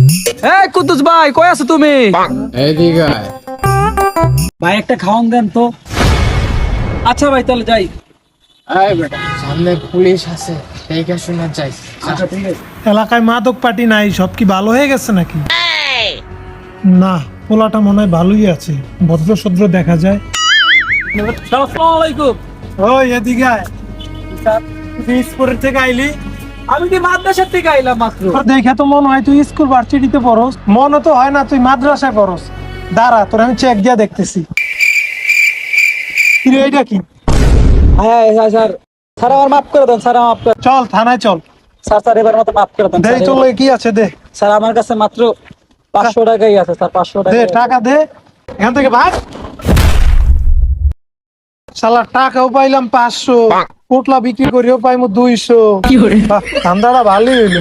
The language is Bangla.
এই কুদ্দুস ভাই কই আছো তুমি? এইদিকে। ভাই একটা খাওয়ান দেন তো। আচ্ছা ভাই তাহলে যাই। আয় বেটা সামনে পুলিশ আছে দেখে শুনে যাই। আচ্ছা ঠিক আছে। এলাকায় মাদক পার্টি নাই সব কি ভালো হয়ে গেছে নাকি? না পোলাটা মনে হয় ভালোই আছে। ভদ্র সদ্র দেখা যায়। আসসালামু আলাইকুম। ওই এদিকে আয়। স্কুলের থেকে আইলি? আমি কি মাদ্রাসার থেকে আইলাম মাত্র? দেখে তো মনে হয় তুই স্কুল ভার্সিটিতে পড়স। মনে তো হয় না তুই মাদ্রাসায় পড়স। দাঁড়া তোর আমি চেক দিয়া দেখতেছি। কি? হ্যাঁ হ্যাঁ স্যার স্যার। আমার মাফ করে দেন স্যার আমার মাফ করে চল থানায় চল। স্যার স্যার এবার মতো মাফ করে দেন স্যার, কি আছে দে। স্যার আমার কাছে মাত্র পাঁচশো টাকাই আছে স্যার পাঁচশো টাকা দে টাকা দে। এখান থেকে ভাগ। শালা টাকাও পাইলাম পাঁচশো। পোটলা বিক্রি করিও পাইমু দুইশো। ধান্দাটা ভালোই হইল।